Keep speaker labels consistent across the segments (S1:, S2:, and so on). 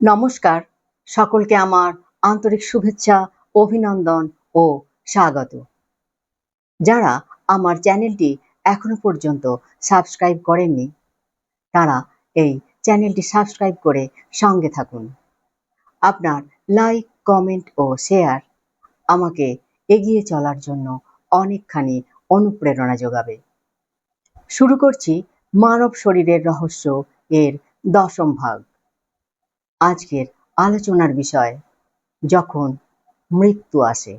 S1: নমস্কার। সকলকে আমার আন্তরিক শুভেচ্ছা, অভিনন্দন ও স্বাগত। যারা আমার চ্যানেলটি এখনও পর্যন্ত সাবস্ক্রাইব করেননি, তারা এই চ্যানেলটি সাবস্ক্রাইব করে সঙ্গে থাকুন। আপনার লাইক, কমেন্ট ও শেয়ার আমাকে এগিয়ে চলার জন্য অনেকখানি অনুপ্রেরণা যোগাবে। শুরু করছি মানব শরীরের রহস্য এর দশম ভাগ। আজকের আলোচনার বিষয়, যখন মৃত্যু আসে।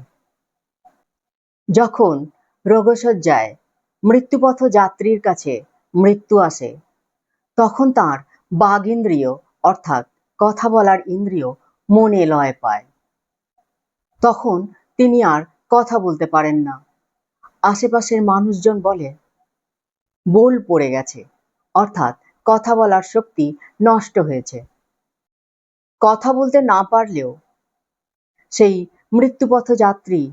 S1: যখন রোগশয্যায় মৃত্যুপথ যাত্রীর কাছে মৃত্যু আসে, তখন তার বাঘ ইন্দ্রিয় অর্থাৎ কথা বলার ইন্দ্রিয়, মনে লয় পায়। তখন তিনি আর কথা বলতে পারেন না। আশেপাশের মানুষজন বলে, বোল পড়ে গেছে, অর্থাৎ কথা বলার শক্তি নষ্ট হয়েছে। কথা বলতে না পারলেও সেই মৃত্যুপথ যাত্রী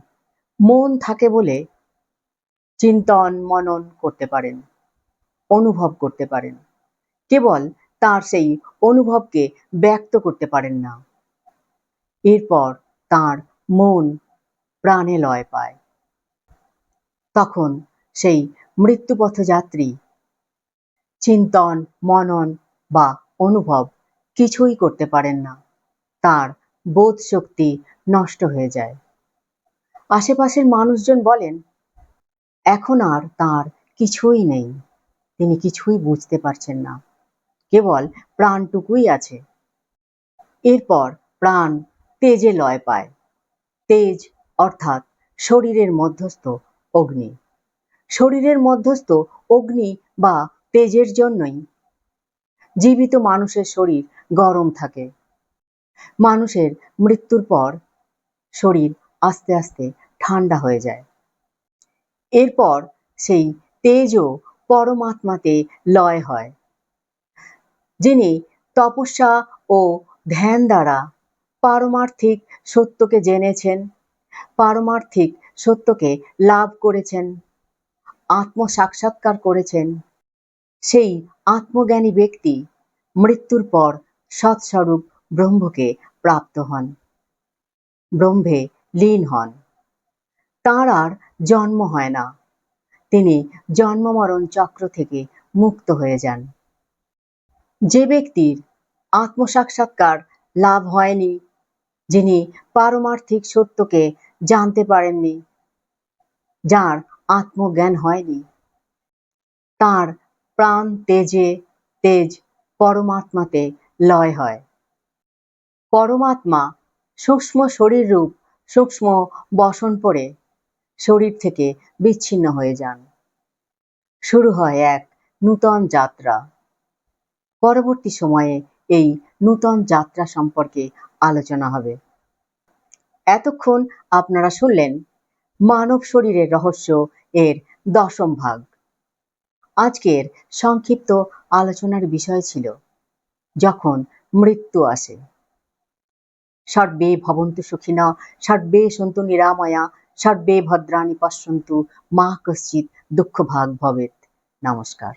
S1: মন থাকে বলে চিন্তন মনন করতে পারেন, অনুভব করতে পারেন। কেবল তার সেই অনুভবকে ব্যক্ত করতে পারেন না। এরপর তার মন প্রাণে লয় পায়। তখন সেই মৃত্যুপথ যাত্রী চিন্তন মনন বা অনুভব কিছুই করতে পারেন না। তার বোধ শক্তি নষ্ট হয়ে যায়। আশেপাশের মানুষজন বলেন, এখন আর তার কিছুই নেই। তিনি কিছুই বুঝতে পারছেন না। কেবল প্রাণটুকুই আছে। এরপর প্রাণ তেজে লয় পায়। তেজ অর্থাৎ শরীরের মধ্যস্থ অগ্নি। শরীরের মধ্যস্থ অগ্নি বা তেজের জন্যই জীবিত মানুষের শরীর গরম থাকে। মানুষের মৃত্যুর পর শরীর আস্তে আস্তে ঠান্ডা হয়ে যায়। এরপর সেই তেজও পরমাত্মাতে লয় হয়, যিনি তপস্যা ও ধ্যান দ্বারা পারমার্থিক সত্যকে জেনেছেন, পারমার্থিক সত্যকে লাভ করেছেন, আত্মসাক্ষাৎকার করেছেন সেই আত্মজ্ঞানী ব্যক্তি মৃত্যুর পর সৎস্বরূপ ব্রহ্মকে প্রাপ্ত হন। ব্রহ্মে লীন হন। তাঁর আর জন্ম হয় না। তিনি জন্ম মরণ চক্র থেকে মুক্ত হয়ে যান। যে ব্যক্তির আত্মসাক্ষাৎকার লাভ হয়নি, যিনি পারমার্থিক সত্যকে জানতে পারেননি, যার আত্মজ্ঞান হয়নি, তার প্রাণ তেজে তেজ, পরমাত্মাতে লয় হয়। পরমাত্মা সূক্ষ্ম শরীর রূপ, সূক্ষ্ম বসন পড়ে শরীর থেকে বিচ্ছিন্ন হয়ে যান। শুরু হয় এক নূতন যাত্রা। পরবর্তী সময়ে এই নূতন যাত্রা সম্পর্কে আলোচনা হবে। এতক্ষণ আপনারা শুনলেন মানব শরীরের রহস্য এর দশম ভাগ। আজকের সংক্ষিপ্ত আলোচনার বিষয় ছিল যখন মৃত্যু আসে। সর্বে ভবন্তু সুখিনা, সর্বে সন্তু নিরাময়া, সর্বে ভদ্রাণী পশ্যন্তু, মা কশ্চিৎ দুঃখ ভাগ ভবেত নমস্কার।